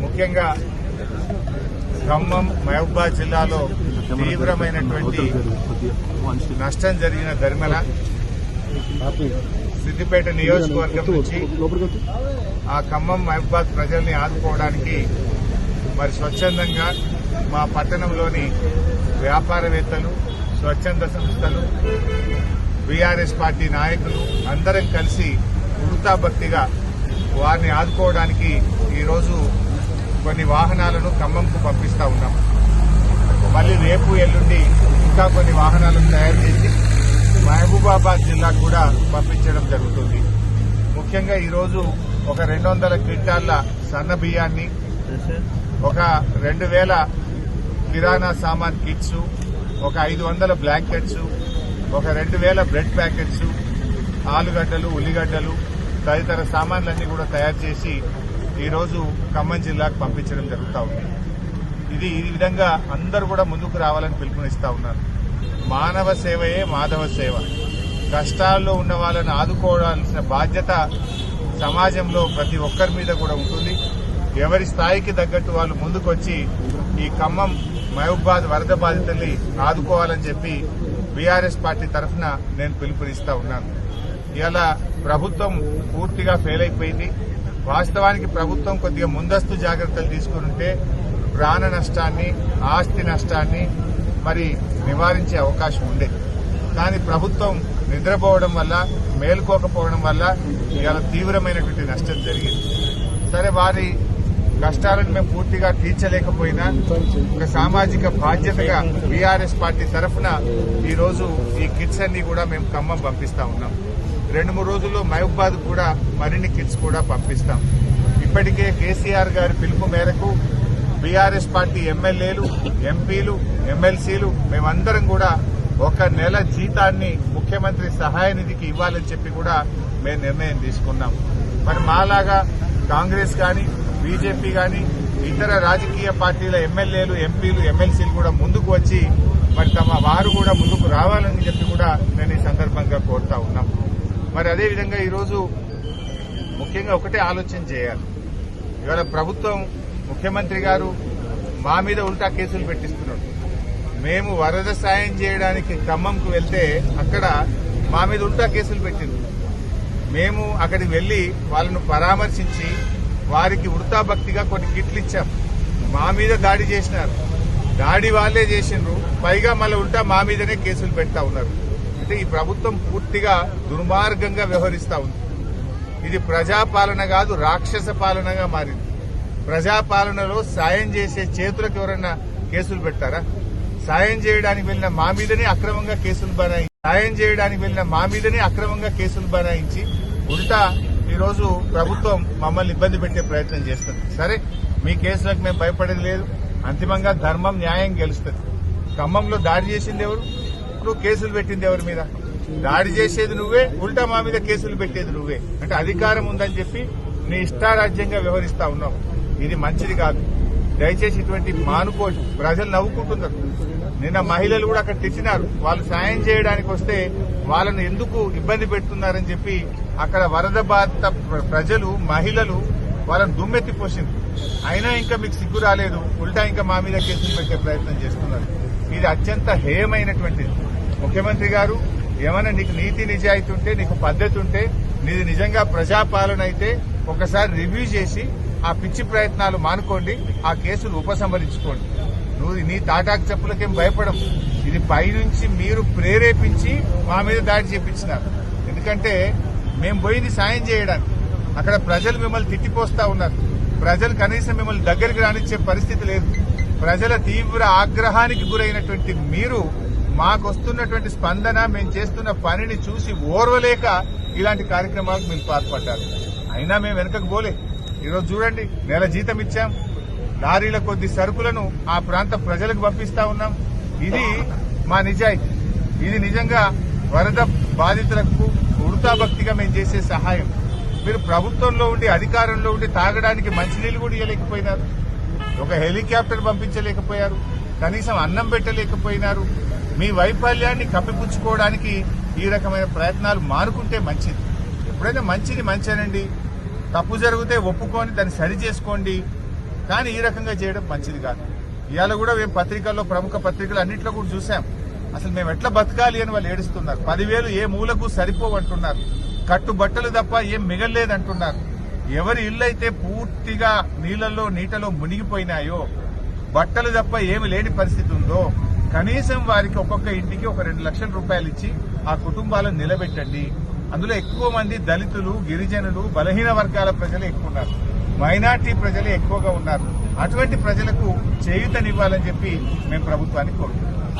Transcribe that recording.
ముఖ్యంగా ఖమ్మం మహబూబాద్ జిల్లాలో తీవ్రమైనటువంటి నష్టం జరిగిన ధర్మల సిద్దిపేట నియోజకవర్గం నుంచి ఆ ఖమ్మం మహబూబాద్ ప్రజల్ని ఆదుకోవడానికి మరి స్వచ్ఛందంగా మా పట్టణంలోని వ్యాపారవేత్తలు స్వచ్ఛంద సంస్థలు బీఆర్ఎస్ పార్టీ నాయకులు అందరం కలిసి వృత్తాభక్తిగా వారిని ఆదుకోవడానికి ఈరోజు కొన్ని వాహనాలను ఖమ్మంకు పంపిస్తా ఉన్నాం. మళ్ళీ రేపు ఎల్లుండి ఇంకా కొన్ని వాహనాలను తయారు చేసి మహబూబాబాద్ జిల్లాకు కూడా పంపించడం జరుగుతుంది. ముఖ్యంగా ఈరోజు ఒక రెండు వందల క్వింటాళ్ళ సన్న బియ్యాన్ని ఒక రెండు వేల కిరాణా సామాన్ కిట్స్ ఒక ఐదు వందల బ్లాంకెట్స్ ఒక రెండు వేల బ్రెడ్ ప్యాకెట్స్ ఆలుగడ్డలు ఉల్లిగడ్డలు తదితర సామాన్లన్నీ కూడా తయారు చేసి ఈరోజు ఖమ్మం జిల్లాకు పంపించడం జరుగుతూ ఉంది. ఇది ఈ విధంగా అందరూ కూడా ముందుకు రావాలని పిలుపునిస్తూ ఉన్నారు. మానవ సేవయే మాధవ సేవ. కష్టాల్లో ఉన్న వాళ్ళని ఆదుకోవాల్సిన బాధ్యత సమాజంలో ప్రతి ఒక్కరి మీద కూడా ఉంటుంది. ఎవరి స్థాయికి తగ్గట్టు వాళ్ళు ముందుకొచ్చి ఈ ఖమ్మం మహబూబాద్ వరద బాధితుల్ని ఆదుకోవాలని చెప్పి బీఆర్ఎస్ పార్టీ తరఫున నేను పిలుపునిస్తా ఉన్నాను. ఇలా ప్రభుత్వం పూర్తిగా ఫెయిల్ అయిపోయింది. వాస్తవానికి ప్రభుత్వం కొద్దిగా ముందస్తు జాగ్రత్తలు తీసుకుని ప్రాణ నష్టాన్ని ఆస్తి నష్టాన్ని మరి నివారించే అవకాశం ఉండేది. కానీ ప్రభుత్వం నిద్రపోవడం వల్ల మేల్కోకపోవడం వల్ల ఇవాళ తీవ్రమైనటువంటి నష్టం జరిగింది. సరే వారి కష్టాలను మేము పూర్తిగా తీర్చలేకపోయినా ఒక సామాజిక బాధ్యతగా బీఆర్ఎస్ పార్టీ తరఫున ఈరోజు ఈ కిట్స్ అన్ని కూడా మేము ఖమ్మం పంపిస్తా ఉన్నాం. రెండు మూడు రోజుల్లో మహబూబాద్ కూడా మరిన్ని కిట్స్ కూడా పంపిస్తాం. ఇప్పటికే కేసీఆర్ గారి పిలుపు మేరకు బీఆర్ఎస్ పార్టీ ఎమ్మెల్యేలు ఎంపీలు ఎమ్మెల్సీలు మేమందరం కూడా ఒక నెల జీతాన్ని ముఖ్యమంత్రి సహాయ నిధికి ఇవ్వాలని చెప్పి కూడా మేము నిర్ణయం తీసుకున్నాం. మరి మాలాగా కాంగ్రెస్ కానీ బీజేపీ కానీ ఇతర రాజకీయ పార్టీల ఎమ్మెల్యేలు ఎంపీలు ఎమ్మెల్సీలు కూడా ముందుకు వచ్చి మరి తమ వారు కూడా ముందుకు రావాలని చెప్పి కూడా నేను ఈ సందర్భంగా కోరుతా ఉన్నాం. మరి అదేవిధంగా ఈరోజు ముఖ్యంగా ఒకటే ఆలోచన చేయాలి. ఇవాళ ప్రభుత్వం ముఖ్యమంత్రి గారు మా మీద ఉల్టా కేసులు పెట్టిస్తున్నాడు మేము వరద సాయం చేయడానికి ఖమ్మంకు వెళ్తే అక్కడ మా మీద ఉల్టా కేసులు పెట్టింది. మేము అక్కడికి వెళ్ళి వాళ్ళను పరామర్శించి వారికి వృత్తాభక్తిగా కొన్ని కిట్లు ఇచ్చాం. మా మీద దాడి చేసినారు. దాడి వాళ్ళే చేసిండ్రు. పైగా మళ్ళీ ఉల్టా మా మీదనే కేసులు పెడతా ఉన్నారు. అంటే ఈ ప్రభుత్వం పూర్తిగా దుర్మార్గంగా వ్యవహరిస్తా ఉంది. ఇది ప్రజాపాలన కాదు రాక్షస పాలనగా మారింది. ప్రజాపాలనలో సాయం చేసే చేతులకు ఎవరైనా కేసులు పెట్టారా సాయం చేయడానికి వెళ్ళిన మా మీదనే అక్రమంగా కేసులు బనాయించి సాయం చేయడానికి వెళ్ళిన మా మీదనే అక్రమంగా కేసులు బనాయించి ఉల్టా ఈరోజు ప్రభుత్వం మమ్మల్ని ఇబ్బంది పెట్టే ప్రయత్నం చేస్తుంది. సరే మీ కేసులకు మేము భయపడేది లేదు. అంతిమంగా ధర్మం న్యాయం గెలుస్తుంది. ఖమ్మంలో దాడి చేసింది ఎవరు? నువ్వు కేసులు పెట్టింది ఎవరి మీద? దాడి చేసేది నువ్వే ఉల్టా మా మీద కేసులు పెట్టేది నువ్వే. అంటే అధికారం ఉందని చెప్పి నీ ఇష్టారాజ్యంగా వ్యవహరిస్తా ఉన్నావు. ఇది మంచిది కాదు. దయచేసి ఇటువంటి మానుకో ప్రజలు నవ్వుకుంటున్నారు. నిన్న మహిళలు కూడా అక్కడ తెచ్చినారు. వాళ్ళు సాయం చేయడానికి వస్తే వాళ్ళను ఎందుకు ఇబ్బంది పెడుతున్నారని చెప్పి అక్కడ వరద బాధిత ప్రజలు మహిళలు వాళ్ళని దుమ్మెత్తి పోసింది అయినా ఇంకా మీకు సిగ్గు రాలేదు. ఉల్టా ఇంకా మా మీద కేసులు పెట్టే ప్రయత్నం చేస్తున్నారు. ఇది అత్యంత హేయమైనటువంటిది. ముఖ్యమంత్రి గారు ఏమైనా నీకు నీతి నిజాయితీ ఉంటే నీకు పద్ధతి ఉంటే నీది నిజంగా ప్రజాపాలన అయితే ఒకసారి రివ్యూ చేసి ఆ పిచ్చి ప్రయత్నాలు మానుకోండి ఆ కేసులు ఉపసంహరించుకోండి. నువ్వు నీ తాటాకు చెప్పులకేం భయపడం ఇది పైనుంచి మీరు ప్రేరేపించి మా మీద దాడి చేపించినారు. ఎందుకంటే మేము పోయింది సాయం చేయడానికి. అక్కడ ప్రజలు మిమ్మల్ని తిట్టిపోస్తా ఉన్నారు. ప్రజలు కనీసం మిమ్మల్ని దగ్గరికి రానిచ్చే పరిస్థితి లేదు. ప్రజల తీవ్ర ఆగ్రహానికి గురైనటువంటి మీరు మాకు వస్తున్నటువంటి స్పందన మేము చేస్తున్న పనిని చూసి ఓర్వలేక ఇలాంటి కార్యక్రమాలకు మీరు పాల్పడ్డారు. అయినా మేము వెనకకు పోలే. ఈరోజు చూడండి నెల జీతం ఇచ్చాం. లారీల కొద్ది సరుకులను ఆ ప్రాంత ప్రజలకు పంపిస్తా ఉన్నాం. ఇది మా నిజాయితీ. ఇది నిజంగా వరద బాధితులకు వృతాభక్తిగా మేము చేసే సహాయం. మీరు ప్రభుత్వంలో ఉండి అధికారంలో ఉండి తాగడానికి మంచినీళ్ళు కూడా ఇవ్వలేకపోయినారు ఒక హెలికాప్టర్ పంపించలేకపోయారు. కనీసం అన్నం పెట్టలేకపోయినారు. మీ వైఫల్యాన్ని కప్పిపుచ్చుకోవడానికి ఈ రకమైన ప్రయత్నాలు మానుకుంటే మంచిది. ఎప్పుడైనా మంచిది మంచేనండి. తప్పు జరిగితే ఒప్పుకొని దాన్ని సరి చేసుకోండి. కానీ ఈ రకంగా చేయడం మంచిది కాదు. ఇవాళ కూడా మేము పత్రికల్లో ప్రముఖ పత్రికలు అన్నింటిలో కూడా చూసాం అసలు మేము ఎట్లా బతకాలి అని వాళ్ళు ఏడుస్తున్నారు. పదివేలు ఏ మూలకు సరిపోవంటున్నారు కట్టు బట్టలు తప్ప ఏం మిగల్లేదంటున్నారు ఎవరి ఇల్లు అయితే పూర్తిగా నీళ్ళలో నీటలో మునిగిపోయినాయో బట్టలు తప్ప ఏమి లేని పరిస్థితి ఉందో కనీసం వారికి ఒక్కొక్క ఇంటికి ఒక రెండు లక్షల రూపాయలు ఇచ్చి ఆ కుటుంబాలను నిలబెట్టండి. అందులో ఎక్కువ మంది దళితులు గిరిజనులు బలహీన వర్గాల ప్రజలు ఎక్కువ ఉన్నారు. మైనార్టీ ప్రజలే ఎక్కువగా ఉన్నారు. అటువంటి ప్రజలకు చేయూతనివ్వాలని చెప్పి మేము ప్రభుత్వాన్ని కోరుతున్నాం